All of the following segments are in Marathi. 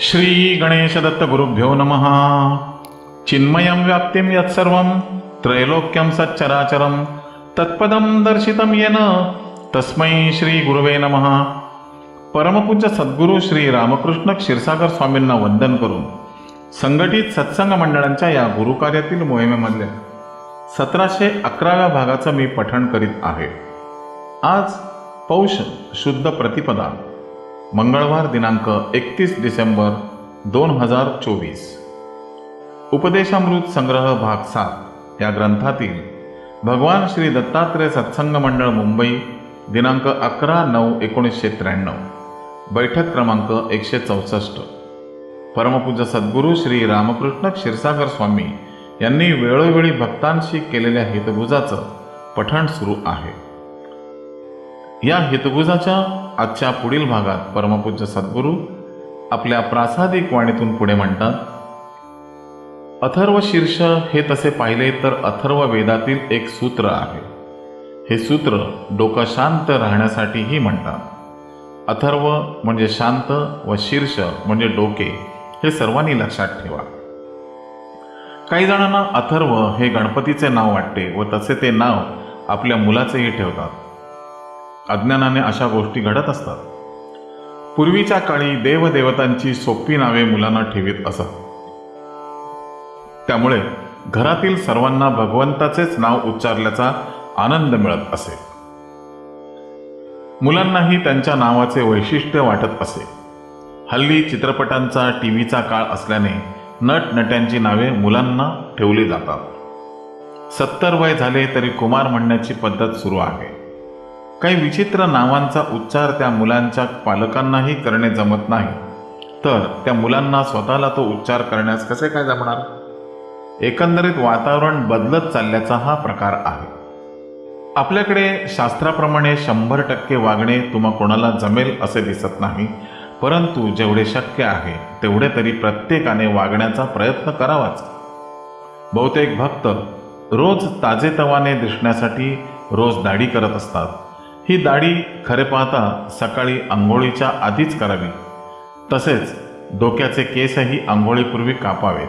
श्री गणेश दत्त गुरुभ्यो नमः। चिन्मयं व्याप्तिं यत्सर्वं त्रैलोक्यं सच्चराचरं तत्पदं दर्शितं येन तस्मै श्री गुरुवे नमः। परमपूज्य सद्गुरू श्री रामकृष्ण क्षीरसागर स्वामींना वंदन करून संघटित सत्संग मंडळांच्या या गुरुकार्यातील मोहिमेमधल्या सतराशे अकराव्या भागाचं मी पठण करीत आहे. आज पौष शुद्ध प्रतिपदा. मंगळवार दिनांक एकतीस डिसेंबर दोन हजार चोवीस. उपदेशामृत संग्रह भाग सात या ग्रंथातील भगवान श्री दत्तात्रय सत्संग मंडळ मुंबई दिनांक अकरा नऊ एकोणीसशे त्र्याण्णव. बैठक क्रमांक एकशे चौसष्ट. परमपूज्य सद्गुरू श्री रामकृष्ण क्षीरसागर स्वामी यांनी वेळोवेळी भक्तांशी केलेल्या हितगुजाचं पठण सुरू आहे. या हितगुजाच्या आजच्या पुढील भागात परमपूज्य सद्गुरू आपल्या प्रासादिक वाणीतून पुढे म्हणतात अथर्व शीर्ष हे तसे पाहिले तर अथर्व वेदातील एक सूत्र आहे. हे सूत्र डोकं शांत राहण्यासाठीही म्हणतात. अथर्व म्हणजे शांत व शीर्ष म्हणजे डोके हे सर्वांनी लक्षात ठेवा. काही जणांना अथर्व हे गणपतीचे नाव वाटते व तसे ते नाव आपल्या मुलाचेही ठेवतात. अज्ञानाने अशा गोष्टी घडत असतात. पूर्वीच्या काळी देवदेवतांची सोपी नावे मुलांना ठेवीत असत. त्यामुळे घरातील सर्वांना भगवंताचेच नाव उच्चारल्याचा आनंद मिळत असे. मुलांनाही त्यांच्या नावाचे वैशिष्ट्य वाटत असे. हल्ली चित्रपटांचा टी व्हीचा काळ असल्याने नटनट्यांची नावे मुलांना ठेवली जातात. सत्तर वय झाले तरी कुमार म्हणण्याची पद्धत सुरू आहे. काही विचित्र नावांचा उच्चार त्या मुलांच्या पालकांनाही करणे जमत नाही. तर त्या मुलांना स्वतःला तो उच्चार करण्यास कसे काय जमणार? एकंदरीत वातावरण बदलत चालल्याचा हा प्रकार आहे. आपल्याकडे शास्त्राप्रमाणे शंभर टक्के वागणे तुम्हा कोणाला जमेल असे दिसत नाही परंतु जेवढे शक्य आहे तेवढे तरी प्रत्येकाने वागण्याचा प्रयत्न करावाच. बहुतेक भक्त रोज ताजेतवाने दिसण्यासाठी रोज दाढी करत असतात. ही दाढी खरे पाहता सकाळी आंघोळीच्या आधीच करावी. तसेच डोक्याचे केसही आंघोळीपूर्वी कापावेत.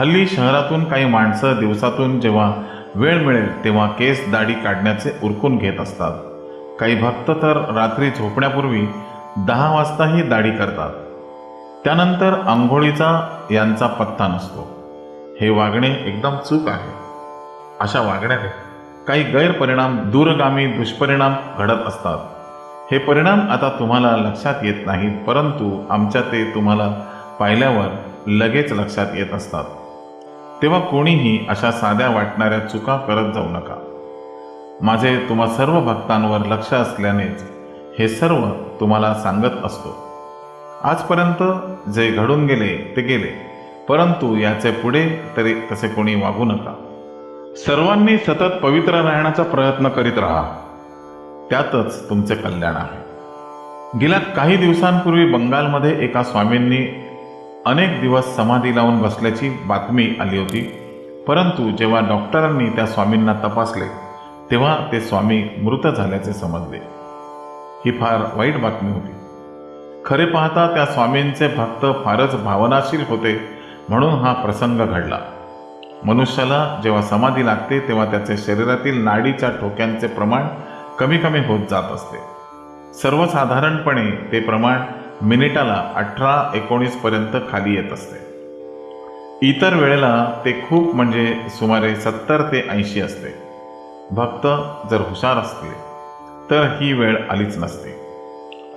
हल्ली शहरातून काही माणसं दिवसातून जेव्हा वेळ मिळेल तेव्हा केस दाढी काढण्याचे उरकून घेत असतात. काही भक्त तर रात्री झोपण्यापूर्वी दहा वाजताही दाढी करतात. त्यानंतर आंघोळीचा यांचा पत्ता नसतो. हे वागणे एकदम चूक आहे. अशा वागण्याने काही गैरपरिणाम दूरगामी दुष्परिणाम घडत असतात. हे परिणाम आता तुम्हाला लक्षात येत नाहीत परंतु आमच्या ते तुम्हाला पाहिल्यावर लगेच लक्षात येत असतात. तेव्हा कोणीही अशा साध्या वाटणाऱ्या चुका करत जाऊ नका. माझे तुम्हा सर्व भक्तांवर लक्ष असल्यानेच हे सर्व तुम्हाला सांगत असतो. आजपर्यंत जे घडून गेले ते गेले. परंतु याचे पुढे तरी तसे कोणी वागू नका. सर्वांनी सतत पवित्र राहण्याचा प्रयत्न करीत राहा. त्यातच तुमचे कल्याण आहे. गेल्या काही दिवसांपूर्वी बंगालमध्ये एका स्वामींनी अनेक दिवस समाधी लावून बसल्याची बातमी आली होती. परंतु जेव्हा डॉक्टरांनी त्या स्वामींना तपासले तेव्हा ते स्वामी मृत झाल्याचे समजले. ही फार वाईट बातमी होती. खरे पाहता त्या स्वामींचे भक्त फारच भावनाशील होते म्हणून हा प्रसंग घडला. मनुष्याला जेव्हा समाधी लागते तेव्हा त्याचे शरीरातील नाडीच्या ठोक्यांचे प्रमाण कमी कमी होत जात असते. सर्वसाधारणपणे ते प्रमाण मिनिटाला अठरा एकोणीस पर्यंत खाली येत असते. इतर वेळेला ते खूप म्हणजे सुमारे सत्तर ते ऐंशी असते. भक्त जर हुशार असतील तर ही वेळ आलीच नसते.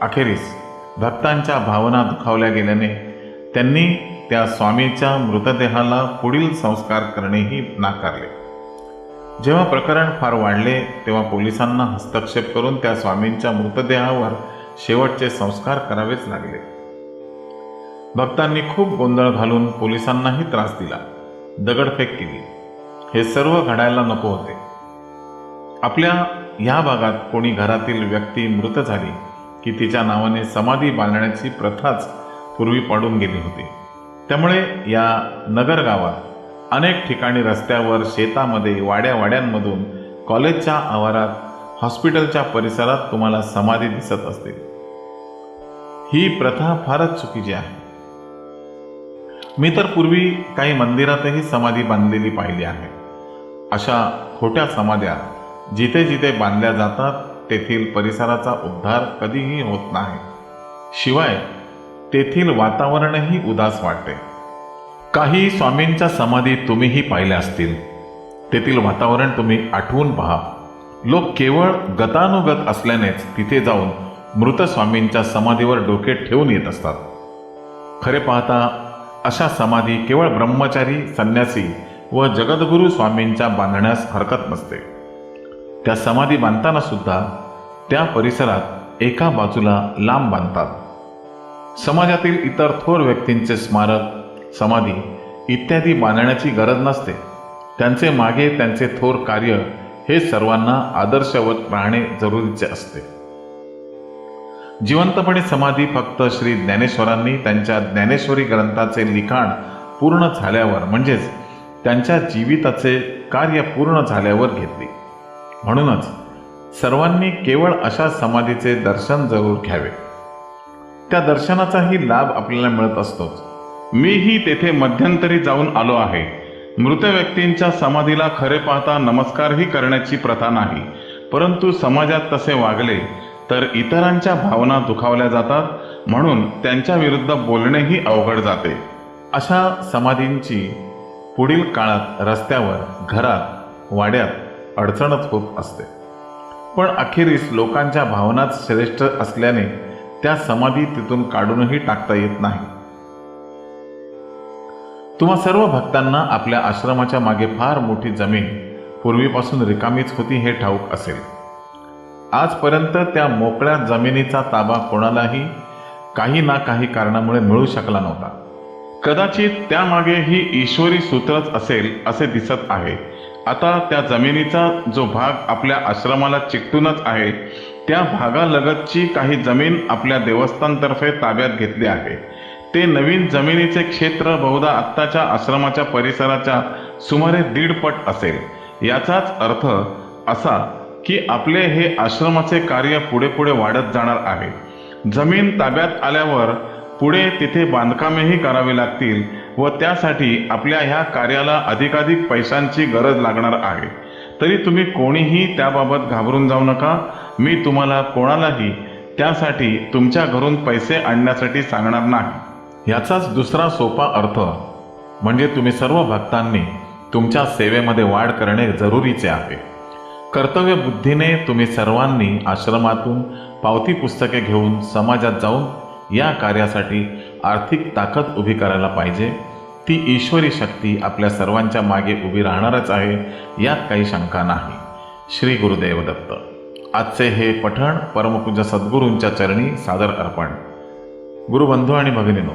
अखेरीस भक्तांच्या भावना दुखावल्या गेल्याने त्यांनी त्या स्वामीच्या मृतदेहाला पुढील संस्कार करणेही नाकारले. जेव्हा प्रकरण फार वाढले तेव्हा पोलिसांना हस्तक्षेप करून त्या स्वामींच्या मृतदेहावर शेवटचे संस्कार करावेच लागले. भक्तांनी खूप गोंधळ घालून पोलिसांनाही त्रास दिला. दगडफेक केली. हे सर्व घडायला नको होते. आपल्या ह्या भागात कोणी घरातील व्यक्ती मृत झाली की तिच्या नावाने समाधी बांधण्याची प्रथाच पूर्वी पाडून गेली होती. त्यामुळे या नगरगावात अनेक ठिकाणी रस्त्यावर शेतामध्ये वाड्या वाड्यांमधून कॉलेजच्या आवारात हॉस्पिटलच्या परिसरात तुम्हाला समाधी दिसत असते. ही प्रथा फारच चुकीची आहे. मी तर पूर्वी काही मंदिरातही समाधी बांधलेली पाहिली आहे. अशा खोट्या समाध्या जिथे जिथे बांधल्या जातात तेथील परिसराचा उद्धार कधीही होत नाही. शिवाय तेथील वातावरणही उदास वाटते. काही स्वामींच्या समाधी तुम्हीही पाहिल्या असतील. तेथील वातावरण तुम्ही आठवून पहा. लोक केवळ गतानुगत असल्यानेच तिथे जाऊन मृत स्वामींच्या समाधीवर डोके ठेवून येत असतात. खरे पाहता अशा समाधी केवळ ब्रह्मचारी संन्यासी व जगद्गुरू स्वामींच्या बांधण्यास हरकत नसते. त्या समाधी बांधताना सुद्धा त्या परिसरात एका बाजूला लांब बांधतात. समाजातील इतर थोर व्यक्तींचे स्मारक समाधी इत्यादी बांधण्याची गरज नसते. त्यांचे मागे त्यांचे थोर कार्य हे सर्वांना आदर्शवत राहणे जरुरीचे असते. जिवंतपणे समाधी फक्त श्री ज्ञानेश्वरांनी त्यांच्या ज्ञानेश्वरी ग्रंथाचे लिखाण पूर्ण झाल्यावर म्हणजेच त्यांच्या जीविताचे कार्य पूर्ण झाल्यावर घेतली. म्हणूनच सर्वांनी केवळ अशा समाधीचे दर्शन जरूर घ्यावे. त्या दर्शनाचाही लाभ आपल्याला मिळत असतोच. मीही तेथे मध्यंतरी जाऊन आलो आहे. मृत व्यक्तींच्या समाधीला खरे पाहता नमस्कारही करण्याची प्रथा नाही. परंतु समाजात तसे वागले तर इतरांच्या भावना दुखावल्या जातात म्हणून त्यांच्या विरुद्ध बोलणेही अवघड जाते. अशा समाधींची पुढील काळात रस्त्यावर घरात वाड्यात अडचणच होत असते. पण अखेरीस लोकांच्या भावनाच श्रेष्ठ असल्याने त्या समाधी तिथून काढूनही टाकता येत नाही. तुम्हा सर्व भक्तांना आपल्या आश्रमाच्या मागे फार मोठी जमीन पूर्वीपासून रिकामीच होती हे ठाऊक असेल. आजपर्यंत त्या मोकळ्या जमिनीचा ताबा कोणालाही काही ना काही कारणामुळे मिळू शकला नव्हता. कदाचित त्यामागे ही ईश्वरी सूत्रच असेल असे दिसत आहे. आता त्या जमिनीचा जो भाग आपल्या आश्रमाला चिकटूनच आहे त्या भागालगतची काही जमीन आपल्या देवस्थानतर्फे ताब्यात घेतली आहे. ते नवीन जमिनीचे क्षेत्र बहुधा आत्ताच्या आश्रमाच्या परिसराच्या सुमारे दीड पट असेल. याचाच अर्थ असा की आपले हे आश्रमाचे कार्य पुढे पुढे वाढत जाणार आहे. जमीन ताब्यात आल्यावर पुढे तिथे बांधकामेही करावी लागतील व त्यासाठी आपल्या ह्या कार्याला अधिकाधिक पैशांची गरज लागणार आहे. तरी तुम्ही कोणीही त्याबाबत घाबरून जाऊ नका. मी तुम्हाला कोणालाही त्यासाठी तुमच्या घरून पैसे आणण्यासाठी सांगणार नाही. याचाच दुसरा सोपा अर्थ म्हणजे तुम्ही सर्व भक्तांनी तुमच्या सेवेमध्ये वाढ करणे जरुरीचे आहे. कर्तव्य बुद्धीने तुम्ही सर्वांनी आश्रमातून पावती पुस्तके घेऊन समाजात जाऊन या कार्यासाठी आर्थिक ताकद उभी करायला पाहिजे. ती ईश्वरी शक्ती आपल्या सर्वांच्या मागे उभी राहणारच आहे यात काही शंका नाही. श्री गुरुदेव दत्त आजचे हे पठण परमपूज्य सद्गुरूंच्या चरणी सादर अर्पण. गुरुबंधू आणि भगिनीनो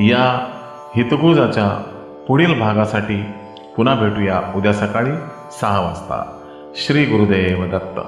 या हितगुजाच्या पुढील भागासाठी पुन्हा भेटूया उद्या सकाळी सहा वाजता. श्री गुरुदेव दत्त.